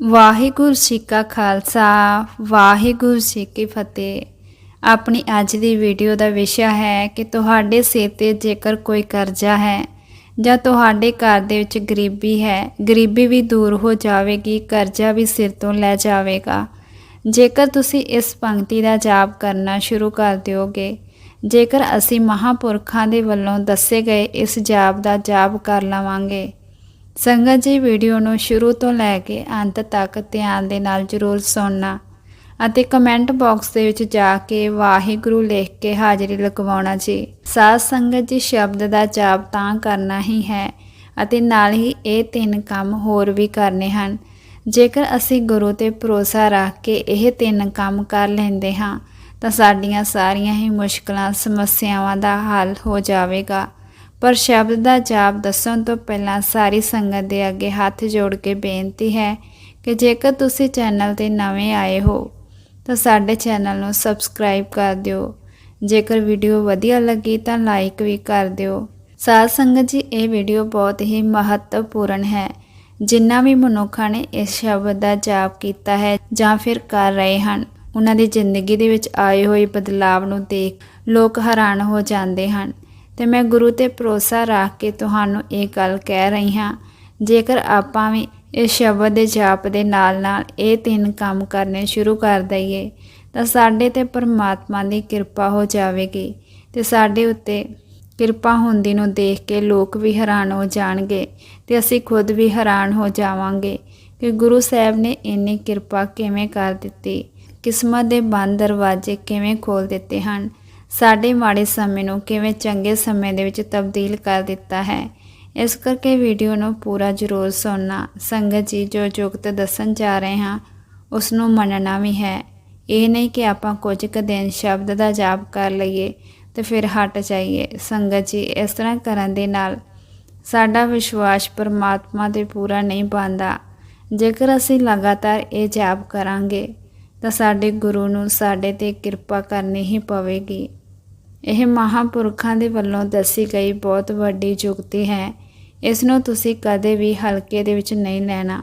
ਵਾਹਿਗੁਰੂ ਜੀ ਕਾ ਖਾਲਸਾ, ਵਾਹਿਗੁਰੂ ਜੀ ਕੀ ਫਤਿਹ। ਆਪਣੀ ਅੱਜ ਦੀ ਵੀਡੀਓ ਦਾ ਵਿਸ਼ਾ ਹੈ ਕਿ ਤੁਹਾਡੇ ਸਿਰ ਤੇ ਜੇਕਰ ਕੋਈ ਕਰਜ਼ਾ ਹੈ ਜਾਂ ਤੁਹਾਡੇ ਘਰ ਦੇ ਵਿੱਚ ਗਰੀਬੀ ਹੈ, ਗਰੀਬੀ ਵੀ ਦੂਰ ਹੋ ਜਾਵੇਗੀ, ਕਰਜ਼ਾ ਵੀ ਸਿਰ ਤੋਂ ਲੈ ਜਾਵੇਗਾ। ਜੇਕਰ ਤੁਸੀਂ ਇਸ ਪੰਕਤੀ ਦਾ ਜਾਪ ਕਰਨਾ ਸ਼ੁਰੂ ਕਰ ਦਿਓਗੇ, ਜੇਕਰ ਅਸੀਂ ਮਹਾਪੁਰਖਾਂ ਦੇ ਵੱਲੋਂ ਦੱਸੇ ਗਏ ਇਸ ਜਾਪ ਦਾ ਜਾਪ ਕਰ ਲਵਾਂਗੇ ਸੰਗਤ ਜੀ ਵੀਡੀਓ ਨੂੰ ਸ਼ੁਰੂ ਤੋਂ ਲੈ ਕੇ ਅੰਤ ਤੱਕ ਧਿਆਨ ਦੇ ਨਾਲ ਜ਼ਰੂਰ ਸੁਣਨਾ ਅਤੇ ਕਮੈਂਟ ਬਾਕਸ ਦੇ ਵਿੱਚ ਜਾ ਕੇ ਵਾਹਿਗੁਰੂ ਲਿਖ ਕੇ ਹਾਜ਼ਰੀ ਲਗਵਾਉਣਾ ਜੀ। ਸਾਧ ਸੰਗਤ ਜੀ ਸ਼ਬਦ ਦਾ ਜਾਪ ਤਾਂ ਕਰਨਾ ਹੀ ਹੈ ਅਤੇ ਨਾਲ ਹੀ ਇਹ ਤਿੰਨ ਕੰਮ ਹੋਰ ਵੀ ਕਰਨੇ ਹਨ। ਜੇਕਰ ਅਸੀਂ ਗੁਰੂ ਤੇ ਭਰੋਸਾ ਰੱਖ ਕੇ ਇਹ ਤਿੰਨ ਕੰਮ ਕਰ ਲੈਂਦੇ ਹਾਂ ਤਾਂ ਸਾਡੀਆਂ ਸਾਰੀਆਂ ਹੀ ਮੁਸ਼ਕਲਾਂ, ਸਮੱਸਿਆਵਾਂ ਦਾ ਹੱਲ ਹੋ ਜਾਵੇਗਾ। ਪਰ ਸ਼ਬਦ ਦਾ ਜਾਪ ਦੱਸਣ ਤੋਂ ਪਹਿਲਾਂ ਸਾਰੀ ਸੰਗਤ ਦੇ ਅੱਗੇ ਹੱਥ ਜੋੜ ਕੇ ਬੇਨਤੀ ਹੈ ਕਿ ਜੇਕਰ ਤੁਸੀਂ ਚੈਨਲ ਤੇ ਨਵੇਂ ਆਏ ਹੋ, ਤਾਂ ਸਾਡੇ ਚੈਨਲ ਨੂੰ ਸਬਸਕ੍ਰਾਈਬ ਕਰ ਦਿਓ। ਜੇਕਰ ਵੀਡੀਓ ਵਧੀਆ ਲੱਗੀ ਤਾਂ ਲਾਈਕ ਵੀ ਕਰ ਦਿਓ। ਸਾਧ ਸੰਗਤ ਜੀ, ਇਹ ਵੀਡੀਓ ਬਹੁਤ ਹੀ ਮਹੱਤਵਪੂਰਨ ਹੈ। ਜਿਨ੍ਹਾਂ ਵੀ ਮਨੁੱਖਾਂ ਨੇ ਇਸ ਸ਼ਬਦ ਦਾ ਜਾਪ ਕੀਤਾ ਹੈ ਜਾਂ ਫਿਰ ਕਰ ਰਹੇ ਹਨ, ਉਹਨਾਂ ਦੀ ਜ਼ਿੰਦਗੀ ਦੇ ਵਿੱਚ ਆਏ ਹੋਏ ਬਦਲਾਵ ਨੂੰ ਦੇਖ ਲੋਕ ਹੈਰਾਨ ਹੋ ਜਾਂਦੇ ਹਨ। ਤੇ ਮੈਂ ਗੁਰੂ ਤੇ ਭਰੋਸਾ ਰੱਖ ਕੇ ਤੁਹਾਨੂੰ ਇਹ ਗੱਲ ਕਹਿ ਰਹੀ ਹਾਂ। ਜੇਕਰ ਆਪਾਂ ਵੀ ਇਸ ਸ਼ਬਦ ਦੇ ਜਾਪ ਦੇ ਨਾਲ-ਨਾਲ ਇਹ ਤਿੰਨ ਕੰਮ ਕਰਨੇ ਸ਼ੁਰੂ ਕਰ ਦਈਏ, ਤਾਂ ਸਾਡੇ ਤੇ ਪਰਮਾਤਮਾ ਦੀ ਕਿਰਪਾ ਹੋ ਜਾਵੇਗੀ ਤੇ ਸਾਡੇ ਉੱਤੇ ਕਿਰਪਾ ਹੁੰਦੀ ਨੂੰ ਦੇਖ ਕੇ ਲੋਕ ਵੀ ਹੈਰਾਨ ਹੋ ਜਾਣਗੇ ਤੇ ਅਸੀਂ ਖੁਦ ਵੀ ਹੈਰਾਨ ਹੋ ਜਾਵਾਂਗੇ ਕਿ ਗੁਰੂ ਸਾਹਿਬ ਨੇ ਇੰਨੀ ਕਿਰਪਾ ਕਿਵੇਂ ਕਰ ਦਿੱਤੀ, ਕਿਸਮਤ ਦੇ ਬੰਦ ਦਰਵਾਜ਼ੇ ਕਿਵੇਂ ਖੋਲ ਦਿੱਤੇ ਹਨ ਸਾਡੇ ਮਾੜੇ ਸਮੇਂ ਨੂੰ ਕਿਵੇਂ ਚੰਗੇ ਸਮੇਂ ਦੇ ਵਿੱਚ ਤਬਦੀਲ ਕਰ ਦਿੱਤਾ ਹੈ। ਇਸ ਕਰਕੇ ਵੀਡੀਓ ਨੂੰ ਪੂਰਾ ਜ਼ਰੂਰ ਸੁਣਨਾ। ਸੰਗਤ ਜੀ ਜੋ ਯੁਗਤ ਦੱਸਣ ਜਾ ਰਹੇ ਹਾਂ ਉਸ ਨੂੰ ਮੰਨਣਾ ਵੀ ਹੈ। ਇਹ ਨਹੀਂ ਕਿ ਆਪਾਂ ਕੁਝ ਕੁ ਦਿਨ ਸ਼ਬਦ ਦਾ ਜਾਪ ਕਰ ਲਈਏ ਤੇ ਫਿਰ ਹਟ ਜਾਈਏ। ਸੰਗਤ ਜੀ ਇਸ ਤਰ੍ਹਾਂ ਕਰਨ ਦੇ ਨਾਲ ਸਾਡਾ ਵਿਸ਼ਵਾਸ ਪਰਮਾਤਮਾ ਤੇ ਪੂਰਾ ਨਹੀਂ ਬਣਦਾ। ਜੇਕਰ ਅਸੀਂ ਲਗਾਤਾਰ ਇਹ ਜਾਪ ਕਰਾਂਗੇ, ਤਾਂ ਸਾਡੇ ਗੁਰੂ ਨੂੰ ਸਾਡੇ ਤੇ ਕਿਰਪਾ ਕਰਨੀ ਹੀ ਪਵੇਗੀ। ਇਹ ਮਹਾਪੁਰਖਾਂ ਦੇ ਵੱਲੋਂ ਦੱਸੀ ਗਈ ਬਹੁਤ ਵੱਡੀ ਯੁਕਤੀ ਹੈ। ਇਸ ਨੂੰ ਤੁਸੀਂ ਕਦੇ ਵੀ ਹਲਕੇ ਦੇ ਵਿੱਚ ਨਹੀਂ ਲੈਣਾ,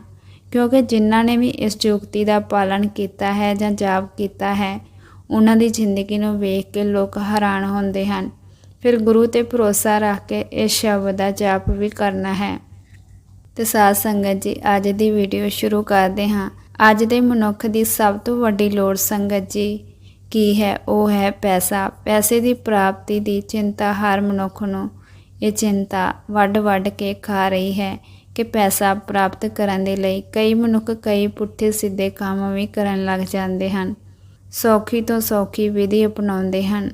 ਕਿਉਂਕਿ ਜਿਨ੍ਹਾਂ ਨੇ ਵੀ ਇਸ ਯੁਕਤੀ ਦਾ ਪਾਲਣ ਕੀਤਾ ਹੈ ਜਾਂ ਜਾਪ ਕੀਤਾ ਹੈ, ਉਹਨਾਂ ਦੀ ਜ਼ਿੰਦਗੀ ਨੂੰ ਵੇਖ ਕੇ ਲੋਕ ਹੈਰਾਨ ਹੁੰਦੇ ਹਨ। ਫਿਰ ਗੁਰੂ ਤੇ ਭਰੋਸਾ ਰੱਖ ਕੇ ਇਸ ਸ਼ਬਦ ਦਾ ਜਾਪ ਵੀ ਕਰਨਾ ਹੈ। ਤੇ ਸਾਧ ਸੰਗਤ ਜੀ, ਅੱਜ ਦੀ ਵੀਡੀਓ ਸ਼ੁਰੂ ਕਰਦੇ ਹਾਂ। ਅੱਜ ਦੇ ਮਨੁੱਖ ਦੀ ਸਭ ਤੋਂ ਵੱਡੀ ਲੋੜ ਸੰਗਤ ਜੀ ਕੀ ਹੈ, ਉਹ ਹੈ ਪੈਸਾ। ਪੈਸੇ ਦੀ ਪ੍ਰਾਪਤੀ ਦੀ ਚਿੰਤਾ ਹਰ ਮਨੁੱਖ ਨੂੰ। ਇਹ ਚਿੰਤਾ ਵੱਡ-ਵੱਡ ਕੇ ਖਾ ਰਹੀ ਹੈ ਕਿ ਪੈਸਾ ਪ੍ਰਾਪਤ ਕਰਨ ਦੇ ਲਈ ਕਈ ਮਨੁੱਖ ਕਈ ਪੁੱਠੇ ਸਿੱਧੇ ਕੰਮ ਵੀ ਕਰਨ ਲੱਗ ਜਾਂਦੇ ਹਨ। ਸੌਖੀ ਤੋਂ ਸੌਖੀ ਵਿਧੀ ਅਪਣਾਉਂਦੇ ਹਨ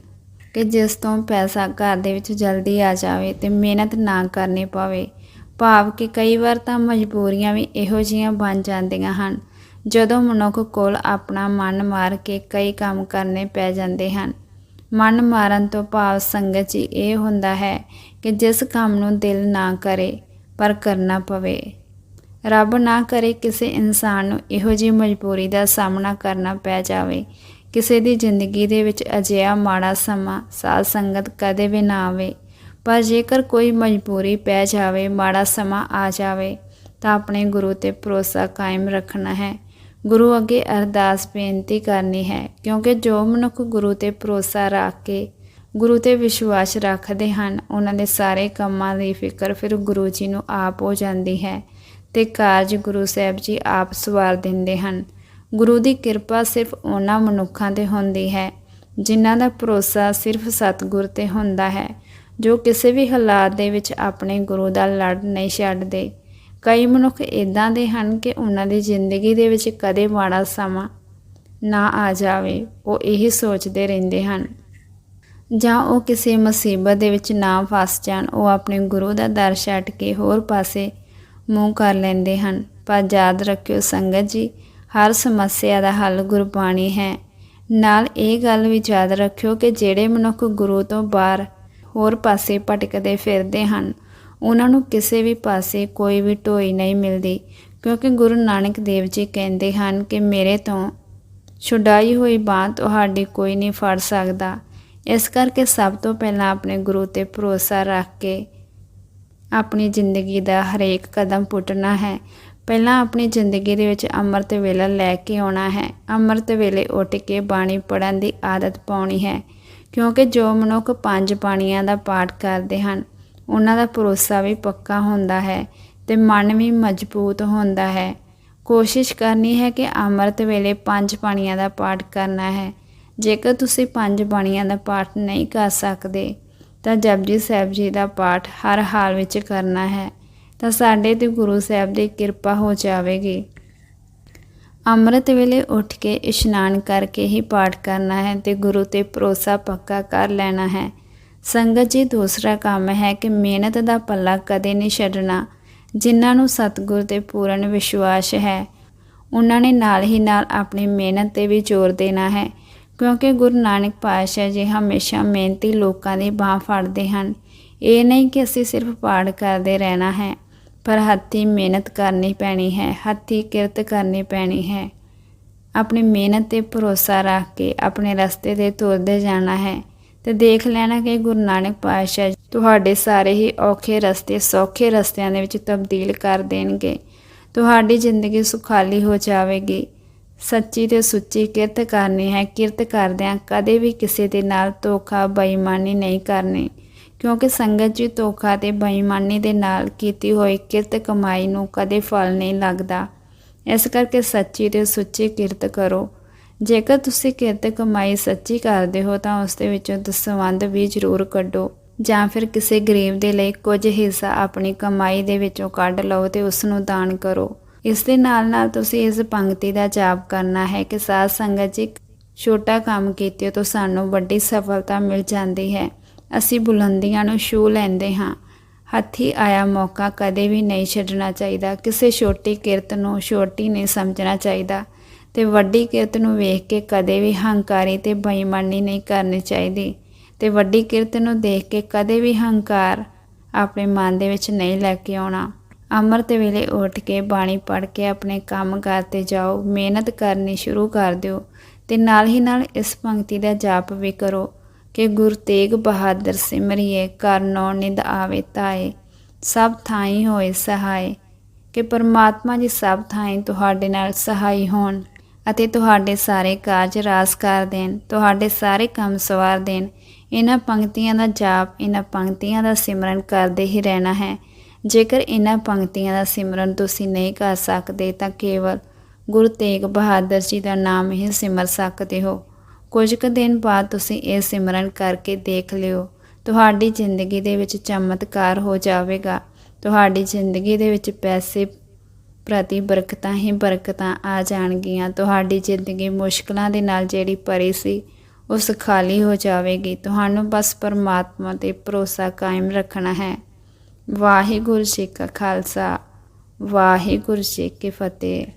ਕਿ ਜਿਸ ਤੋਂ ਪੈਸਾ ਘਰ ਦੇ ਵਿੱਚ ਜਲਦੀ ਆ ਜਾਵੇ ਤੇ ਮਿਹਨਤ ਨਾ ਕਰਨੀ ਪਵੇ। ਭਾਵ ਕਿ ਕਈ ਵਾਰ ਤਾਂ ਮਜਬੂਰੀਆਂ ਵੀ ਇਹੋ ਜੀਆਂ ਬਣ ਜਾਂਦੀਆਂ ਹਨ। ਜਦੋਂ ਮਨੁੱਖ ਕੋਲ ਆਪਣਾ ਮਨ ਮਾਰ ਕੇ ਕਈ ਕੰਮ ਕਰਨੇ ਪੈ ਜਾਂਦੇ ਹਨ। ਮਨ ਮਾਰਨ ਤੋਂ ਭਾਵ ਸੰਗਤ ਜੀ ਇਹ ਹੁੰਦਾ ਹੈ ਕਿ ਜਿਸ ਕੰਮ ਨੂੰ ਦਿਲ ਨਾ ਕਰੇ, ਪਰ ਕਰਨਾ ਪਵੇ। ਰੱਬ ਨਾ ਕਰੇ ਕਿਸੇ ਇਨਸਾਨ ਨੂੰ ਇਹੋ ਜਿਹੀ ਮਜਬੂਰੀ ਦਾ ਸਾਹਮਣਾ ਕਰਨਾ ਪੈ ਜਾਵੇ। ਕਿਸੇ ਦੀ ਜ਼ਿੰਦਗੀ ਦੇ ਵਿੱਚ ਅਜਿਹਾ ਮਾੜਾ ਸਮਾਂ, ਸਾਧ ਸੰਗਤ ਕਦੇ ਵੀ ਨਾ ਆਵੇ। ਪਰ ਜੇਕਰ ਕੋਈ ਮਜਬੂਰੀ ਪੈ ਜਾਵੇ, ਮਾੜਾ ਸਮਾਂ ਆ ਜਾਵੇ, ਤਾਂ ਆਪਣੇ ਗੁਰੂ ਤੇ ਭਰੋਸਾ ਕਾਇਮ ਰੱਖਣਾ ਹੈ। ਗੁਰੂ ਅੱਗੇ ਅਰਦਾਸ ਬੇਨਤੀ ਕਰਨੀ ਹੈ, ਕਿਉਂਕਿ ਜੋ ਮਨੁੱਖ ਗੁਰੂ ਤੇ ਭਰੋਸਾ ਰੱਖ ਕੇ ਗੁਰੂ ਤੇ ਵਿਸ਼ਵਾਸ ਰੱਖਦੇ ਹਨ, ਉਹਨਾਂ ਦੇ ਸਾਰੇ ਕੰਮਾਂ ਦੀ ਫਿਕਰ ਫਿਰ ਗੁਰੂ ਜੀ ਨੂੰ ਆਪ ਹੋ ਜਾਂਦੀ ਹੈ ਤੇ ਕਾਰਜ ਗੁਰੂ ਸਾਹਿਬ ਜੀ ਆਪ ਸਵਾਰ ਦਿੰਦੇ ਹਨ। ਗੁਰੂ ਦੀ ਕਿਰਪਾ ਸਿਰਫ ਉਹਨਾਂ ਮਨੁੱਖਾਂ ਤੇ ਹੁੰਦੀ ਹੈ, ਜਿਨ੍ਹਾਂ ਦਾ ਭਰੋਸਾ ਸਿਰਫ ਸਤਿਗੁਰ ਤੇ ਹੁੰਦਾ ਹੈ, ਜੋ ਕਿਸੇ ਵੀ ਹਾਲਾਤ ਦੇ ਵਿੱਚ ਆਪਣੇ ਗੁਰੂ ਦਾ ਲੜ ਨਹੀਂ ਛੱਡਦੇ। ਕਈ ਮਨੁੱਖ ਇਦਾਂ ਦੇ ਹਨ ਕਿ ਉਹਨਾਂ ਦੀ ਜ਼ਿੰਦਗੀ ਦੇ ਵਿੱਚ ਕਦੇ ਮਾੜਾ ਸਮਾਂ ਨਾ ਆ ਜਾਵੇ, ਉਹ ਇਹ ਸੋਚਦੇ ਰਹਿੰਦੇ ਹਨ। ਜਾਂ ਉਹ ਕਿਸੇ ਮੁਸੀਬਤ ਦੇ ਵਿੱਚ ਨਾ ਫਸ ਜਾਣ, ਉਹ ਆਪਣੇ ਗੁਰੂ ਦਾ ਦਰ ਛੱਡ ਕੇ ਹੋਰ ਪਾਸੇ ਮੂੰਹ ਕਰ ਲੈਂਦੇ ਹਨ। ਪਰ ਯਾਦ ਰੱਖਿਓ ਸੰਗਤ ਜੀ, ਹਰ ਸਮੱਸਿਆ ਦਾ ਹੱਲ ਗੁਰਬਾਣੀ ਹੈ। ਨਾਲ ਇਹ ਗੱਲ ਵੀ ਯਾਦ ਰੱਖਿਓ ਕਿ ਜਿਹੜੇ ਮਨੁੱਖ ਗੁਰੂ ਤੋਂ ਬਾਹਰ ਹੋਰ ਪਾਸੇ ਭਟਕਦੇ ਫਿਰਦੇ ਹਨ ਉਹਨਾਂ ਨੂੰ ਕਿਸੇ ਵੀ ਪਾਸੇ ਕੋਈ ਵੀ ਢੋਈ ਨਹੀਂ ਮਿਲਦੀ, ਕਿਉਂਕਿ ਗੁਰੂ ਨਾਨਕ ਦੇਵ ਜੀ ਕਹਿੰਦੇ ਹਨ ਕਿ ਮੇਰੇ ਤੋਂ ਛੁਡਾਈ ਹੋਈ ਬਾਹ ਤੁਹਾਡੀ ਕੋਈ ਨਹੀਂ ਫੜ ਸਕਦਾ। ਇਸ ਕਰਕੇ ਸਭ ਤੋਂ ਪਹਿਲਾਂ ਆਪਣੇ ਗੁਰੂ ਤੇ ਭਰੋਸਾ ਰੱਖ ਕੇ ਆਪਣੀ ਜ਼ਿੰਦਗੀ ਦਾ ਹਰੇਕ ਕਦਮ ਪੁੱਟਣਾ ਹੈ। ਪਹਿਲਾਂ ਆਪਣੀ ਜ਼ਿੰਦਗੀ ਦੇ ਵਿੱਚ ਅੰਮ੍ਰਿਤ ਵੇਲਾ ਲੈ ਕੇ ਆਉਣਾ ਹੈ। ਅੰਮ੍ਰਿਤ ਵੇਲੇ ਉੱਠ ਕੇ ਬਾਣੀ ਪੜਨ ਦੀ ਆਦਤ ਪਾਉਣੀ ਹੈ, ਕਿਉਂਕਿ ਜੋ ਮਨੁੱਖ ਪੰਜ ਬਾਣੀਆਂ ਦਾ ਪਾਠ ਕਰਦੇ ਹਨ ਉਹਨਾਂ ਦਾ ਭਰੋਸਾ ਵੀ ਪੱਕਾ ਹੁੰਦਾ ਹੈ ਤੇ ਮਨ ਵੀ ਮਜ਼ਬੂਤ ਹੁੰਦਾ ਹੈ। ਕੋਸ਼ਿਸ਼ ਕਰਨੀ ਹੈ ਕਿ ਅੰਮ੍ਰਿਤ ਵੇਲੇ ਪੰਜ ਬਾਣੀਆਂ ਦਾ ਪਾਠ ਕਰਨਾ ਹੈ। ਜੇਕਰ ਤੁਸੀਂ ਪੰਜ ਬਾਣੀਆਂ ਦਾ ਪਾਠ ਨਹੀਂ ਕਰ ਸਕਦੇ, ਤਾਂ ਜਪਜੀ ਸਾਹਿਬ ਜੀ ਦਾ ਪਾਠ ਹਰ ਹਾਲ ਵਿੱਚ ਕਰਨਾ ਹੈ, ਤਾਂ ਸਾਡੇ ਤੇ ਗੁਰੂ ਸਾਹਿਬ ਦੀ ਕਿਰਪਾ ਹੋ ਜਾਵੇਗੀ। ਅੰਮ੍ਰਿਤ ਵੇਲੇ ਉੱਠ ਕੇ ਇਸ਼ਨਾਨ ਕਰਕੇ ਹੀ ਪਾਠ ਕਰਨਾ ਹੈ ਤੇ ਗੁਰੂ ਤੇ ਭਰੋਸਾ ਪੱਕਾ ਕਰ ਲੈਣਾ ਹੈ। ਸੰਗਤ ਜੀ, ਦੂਸਰਾ ਕੰਮ ਹੈ ਕਿ ਮਿਹਨਤ ਦਾ ਪੱਲਾ ਕਦੇ ਨਹੀਂ ਛੱਡਣਾ। ਜਿਨ੍ਹਾਂ ਨੂੰ ਸਤਿਗੁਰ ਤੇ ਪੂਰਨ ਵਿਸ਼ਵਾਸ ਹੈ, ਉਹਨਾਂ ਨੇ ਨਾਲ ਹੀ ਨਾਲ ਆਪਣੀ ਮਿਹਨਤ ਤੇ ਵੀ ਜ਼ੋਰ ਦੇਣਾ ਹੈ। ਕਿਉਂਕਿ ਗੁਰੂ ਨਾਨਕ ਪਾਤਸ਼ਾਹ ਜੀ ਹਮੇਸ਼ਾ ਮਿਹਨਤੀ ਲੋਕਾਂ ਦੀ ਬਾਹ ਫੜਦੇ ਹਨ। ਇਹ ਨਹੀਂ ਕਿ ਅਸੀਂ ਸਿਰਫ ਪਾਠ ਕਰਦੇ ਰਹਿਣਾ ਹੈ, ਪਰ ਹੱਥੀਂ ਮਿਹਨਤ ਕਰਨੀ ਪੈਣੀ ਹੈ, ਹੱਥੀਂ ਕਿਰਤ ਕਰਨੀ ਪੈਣੀ ਹੈ। ਆਪਣੀ ਮਿਹਨਤ ਤੇ ਭਰੋਸਾ ਰੱਖ ਕੇ ਆਪਣੇ ਰਸਤੇ ਤੇ ਤੁਰਦੇ ਜਾਣਾ ਹੈ। ਤੇ ਦੇਖ ਲੈਣਾ ਕਿ ਗੁਰੂ ਨਾਨਕ ਪਾਤਸ਼ਾਹ ਤੁਹਾਡੇ ਸਾਰੇ ਹੀ ਔਖੇ ਰਸਤੇ, ਸੌਖੇ ਰਸਤਿਆਂ ਦੇ ਵਿੱਚ ਤਬਦੀਲ ਕਰ ਦੇਣਗੇ। ਤੁਹਾਡੀ ਜ਼ਿੰਦਗੀ ਸੁਖਾਲੀ ਹੋ ਜਾਵੇਗੀ। ਸੱਚੀ ਤੇ ਸੁੱਚੀ ਕਿਰਤ ਕਰਨੀ ਹੈ। ਕਿਰਤ ਕਰਦਿਆਂ ਕਦੇ ਵੀ ਕਿਸੇ ਦੇ ਨਾਲ ਧੋਖਾ, ਬੇਈਮਾਨੀ ਨਹੀਂ ਕਰਨੀ। ਕਿਉਂਕਿ ਸੰਗਤ ਜੀ ਧੋਖਾ ਤੇ ਬੇਈਮਾਨੀ ਦੇ ਨਾਲ ਕੀਤੀ ਹੋਈ ਕਿਰਤ ਕਮਾਈ ਨੂੰ ਕਦੇ ਫਲ ਨਹੀਂ ਲੱਗਦਾ। ਇਸ ਕਰਕੇ ਸੱਚੀ ਤੇ ਸੁੱਚੀ ਕਿਰਤ ਕਰੋ। ਜੇਕਰ ਤੁਸੀਂ ਕਿਰਤ ਕਮਾਈ ਸੱਚੀ ਕਰਦੇ ਹੋ ਤਾਂ ਉਸ ਦੇ ਵਿੱਚੋਂ ਦਸਵੰਧ ਵੀ ਜ਼ਰੂਰ ਕੱਢੋ। ਜਾਂ ਫਿਰ ਕਿਸੇ ਗਰੀਬ ਦੇ ਲਈ ਕੁਝ ਹਿੱਸਾ ਆਪਣੀ ਕਮਾਈ ਦੇ ਵਿੱਚੋਂ ਕੱਢ ਲਓ ਤੇ ਉਸ ਨੂੰ ਦਾਨ ਕਰੋ। ਇਸ ਦੇ ਨਾਲ ਨਾਲ ਤੁਸੀਂ ਇਸ ਪੰਕਤੀ ਦਾ ਜਾਪ ਕਰਨਾ ਹੈ ਕਿ ਸਾਧ ਸੰਗਤ ਜੀ, ਛੋਟਾ ਕੰਮ ਕੀਤੇ ਤੋਂ ਸਾਨੂੰ ਵੱਡੀ ਸਫਲਤਾ ਮਿਲ ਜਾਂਦੀ ਹੈ। ਅਸੀਂ ਬੁਲੰਦੀਆਂ ਨੂੰ ਛੂ ਲੈਂਦੇ ਹਾਂ। ਹੱਥੀ ਆਇਆ ਮੌਕਾ ਕਦੇ ਵੀ ਨਹੀਂ ਛੱਡਣਾ ਚਾਹੀਦਾ। ਕਿਸੇ ਛੋਟੀ ਕਿਰਤ ਨੂੰ ਛੋਟੀ ਨਹੀਂ ਸਮਝਣਾ ਚਾਹੀਦਾ। ਤੇ ਵੱਡੀ ਕਿਰਤ ਨੂੰ ਵੇਖ ਕੇ ਕਦੇ ਵੀ ਹੰਕਾਰੀ ਤੇ ਬੇਈਮਾਨੀ ਨਹੀਂ ਕਰਨੀ ਚਾਹੀਦੀ। ਤੇ ਵੱਡੀ ਕਿਰਤ ਨੂੰ ਦੇਖ ਕੇ ਕਦੇ ਵੀ ਹੰਕਾਰ ਆਪਣੇ ਮਨ ਦੇ ਵਿੱਚ ਨਹੀਂ ਲੈ ਕੇ ਆਉਣਾ। ਅੰਮ੍ਰਿਤ ਵੇਲੇ ਉੱਠ ਕੇ ਬਾਣੀ ਪੜ੍ਹ ਕੇ ਆਪਣੇ ਕੰਮ ਕਰਤੇ ਜਾਓ, ਮਿਹਨਤ ਕਰਨੀ ਸ਼ੁਰੂ ਕਰ ਦਿਓ ਤੇ ਨਾਲ ਹੀ ਨਾਲ ਇਸ ਪੰਕਤੀ ਦਾ ਜਾਪ ਵੀ ਕਰੋ ਕਿ ਗੁਰ ਤੇਗ ਬਹਾਦਰ ਸਿਮਰਿਏ ਕਰ ਨੌ ਨਿਦ ਆਵੇ ਤਾਏ, ਸਭ ਥਾਈ ਹੋਏ ਸਹਾਏ, ਕਿ ਪਰਮਾਤਮਾ ਜੀ ਸਭ ਥਾਈ ਤੁਹਾਡੇ ਨਾਲ ਸਹਾਈ ਹੋਣ। ਅਤੇ ਤੁਹਾਡੇ ਸਾਰੇ ਕਾਰਜ ਰਾਸ ਕਰ ਦੇਣ, ਤੁਹਾਡੇ ਸਾਰੇ ਕੰਮ ਸਵਾਰ ਦੇਣ। ਇਹਨਾਂ ਪੰਕਤੀਆਂ ਦਾ ਜਾਪ, ਇਹਨਾਂ ਪੰਕਤੀਆਂ ਦਾ ਸਿਮਰਨ ਕਰਦੇ ਹੀ ਰਹਿਣਾ ਹੈ। ਜੇਕਰ ਇਹਨਾਂ ਪੰਕਤੀਆਂ ਦਾ ਸਿਮਰਨ ਤੁਸੀਂ ਨਹੀਂ ਕਰ ਸਕਦੇ, ਤਾਂ ਕੇਵਲ ਗੁਰੂ ਤੇਗ ਬਹਾਦਰ ਜੀ ਦਾ ਨਾਮ ਹੀ ਸਿਮਰ ਸਕਦੇ ਹੋ। ਕੁਝ ਕੁ ਦਿਨ ਬਾਅਦ ਤੁਸੀਂ ਇਹ ਸਿਮਰਨ ਕਰਕੇ ਦੇਖ ਲਿਓ। ਤੁਹਾਡੀ ਜ਼ਿੰਦਗੀ ਦੇ ਵਿੱਚ ਚਮਤਕਾਰ ਹੋ ਜਾਵੇਗਾ। ਤੁਹਾਡੀ ਜ਼ਿੰਦਗੀ ਦੇ ਵਿੱਚ ਪੈਸੇ ਪ੍ਰਤੀ ਬਰਕਤਾਂ ਹੀ ਬਰਕਤਾਂ ਆ ਜਾਣਗੀਆਂ। ਤੁਹਾਡੀ ਜ਼ਿੰਦਗੀ ਮੁਸ਼ਕਲਾਂ ਦੇ ਨਾਲ ਜਿਹੜੀ ਭਰੀ ਸੀ ਉਹ ਸੁਖਾਲੀ ਹੋ ਜਾਵੇਗੀ। ਤੁਹਾਨੂੰ ਬਸ ਪਰਮਾਤਮਾ ਤੇ ਭਰੋਸਾ ਕਾਇਮ ਰੱਖਣਾ ਹੈ। ਵਾਹਿਗੁਰੂ ਜੀ ਕਾ ਖਾਲਸਾ, ਵਾਹਿਗੁਰੂ ਜੀ ਕੀ ਫਤਿਹ।